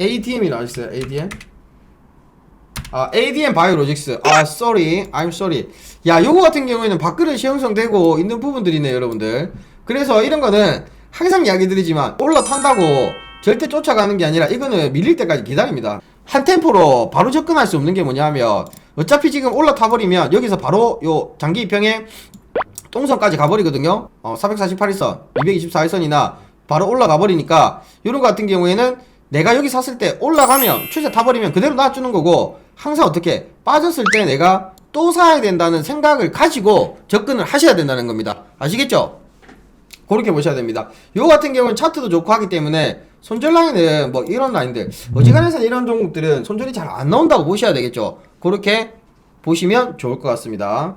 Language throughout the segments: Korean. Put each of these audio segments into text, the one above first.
ADM이 나와있어요? ADM 아 ADM 바이오로직스. 아 sorry. I'm sorry. 야 요거 같은 경우에는 밥그릇이 형성되고 있는 부분들이네 여러분들. 그래서 이런 거는 항상 이야기 드리지만 올라탄다고 절대 쫓아가는 게 아니라 이거는 밀릴 때까지 기다립니다. 한 템포로 바로 접근할 수 없는 게 뭐냐면 어차피 지금 올라타 버리면 여기서 바로 요 장기 입형에 똥선까지 가버리거든요. 어, 448일선, 224일선이나 바로 올라가 버리니까 요런 거 같은 경우에는 내가 여기 샀을 때 올라가면 추세 타버리면 그대로 놔주는 거고 항상 어떻게 빠졌을 때 내가 또 사야 된다는 생각을 가지고 접근을 하셔야 된다는 겁니다. 아시겠죠? 그렇게 보셔야 됩니다. 요 같은 경우는 차트도 좋고 하기 때문에 손절 라인은 뭐 이런 라인들 어지간해서 이런 종목들은 손절이 잘 안 나온다고 보셔야 되겠죠. 그렇게 보시면 좋을 것 같습니다.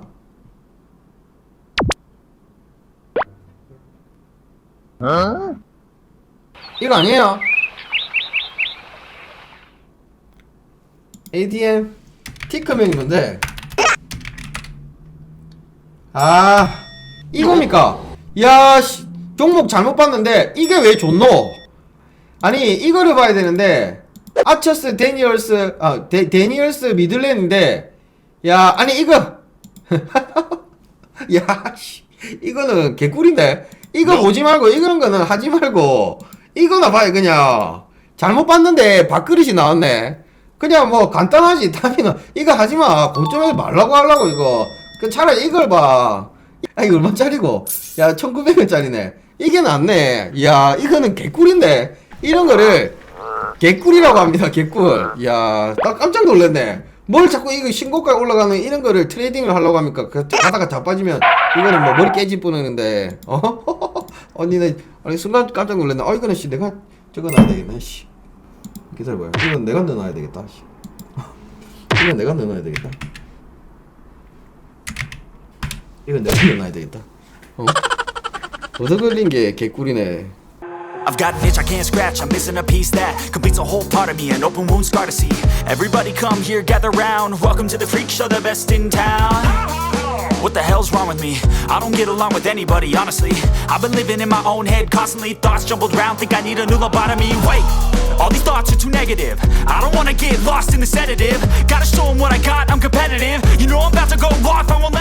이거 아니에요. ADM 티크명이 뭔데? 아 이겁니까? 야 씨, 종목 잘못 봤는데 이게 왜 좋노? 아니 이거를 봐야 되는데. 아처스 데니얼스 아 데, 데니얼스 미들랜인데. 야 아니 이거. 야 씨, 이거는 개꿀인데. 이거 보지 말고 이런 거는 하지 말고. 이거나 봐요 그냥. 잘못 봤는데 밥그릇이 나왔네 그냥 뭐 간단하지 다미는 이거 하지마 고점에서 말라고 하려고 이거 그 차라리 이걸 봐 아, 이거 얼마짜리고? 야, 1900원짜리네. 이게 낫네. 야, 이거는 개꿀인데. 이런 거를 개꿀이라고 합니다, 개꿀. 야, 나 깜짝 놀랐네. 뭘 자꾸 이거 신고가 올라가는 이런 거를 트레이딩을 하려고 합니까? 그, 가다가 자빠지면 이거는 뭐 머리 깨질 뻔했는데. 어? 언니는, 아니, 순간 깜짝 놀랐네. 어, 이거는 씨, 내가 저거 놔야 되겠네, 씨. 기다려봐요. 이건 내가 넣어놔야 되겠다, 씨. 이건 내가 넣어놔야 되겠다. 이건 내가 넣어놔야 되겠다. 어? 얻어 걸린 게 개꿀이네. I've got an itch I can't scratch, I'm missing a piece that completes a whole part of me, an open wound scar to see. Everybody come here, gather round. Welcome to the freak show, the best in town. What the hell's wrong with me? I don't get along with anybody, honestly. I've been living in my own head constantly, thoughts jumbled round, think I need a new lobotomy. Wait, all these thoughts are too negative. I don't wanna get lost in the sedative. Gotta show 'em what I got, I'm competitive. You know I'm about to go off, I won't